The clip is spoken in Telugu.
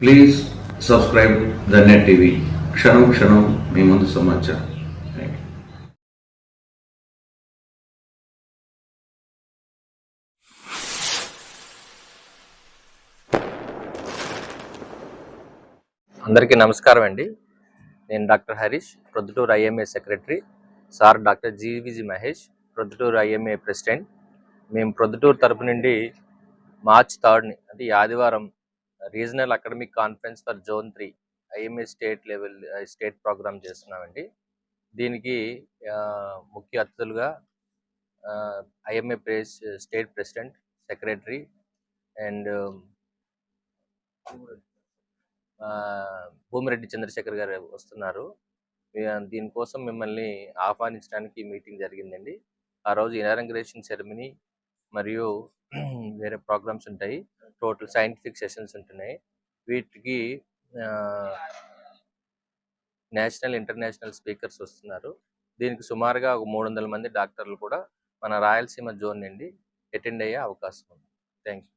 Please subscribe the Net TV క్షణం క్షణం మీ ముందు సమాచారం. అందరికీ నమస్కారం అండి. నేను doctor Harish Proddatur IMA secretary sir doctor G V G Mahesh Proddatur IMA president. మేము ప్రొద్దుటూరు తరపు నుండి మార్చ్ థర్డ్ని అంటే ఆదివారం regional academic conference for zone three IMA state level state programme చేస్తున్నామండి. దీనికి ముఖ్య అతిథులుగా IMA press state president secretary and Bhumireddy Chandrasekhar గారు వస్తున్నారు. దీనికోసం మిమ్మల్ని ఆహ్వానించడానికి మీటింగ్ జరిగిందండి. ఆ రోజు ఇనారంగ్రేషన్ సెరమనీ మరియు వేరే ప్రోగ్రామ్స్ ఉంటాయి. టోటల్ సైంటిఫిక్ సెషన్స్ ఉంటున్నాయి. వీటికి నేషనల్ ఇంటర్నేషనల్ స్పీకర్స్ వస్తున్నారు. దీనికి సుమారుగా ఒక మూడు వందల మంది డాక్టర్లు కూడా మన రాయలసీమ జోన్ నుండి అటెండ్ అయ్యే అవకాశం ఉంది. Thank you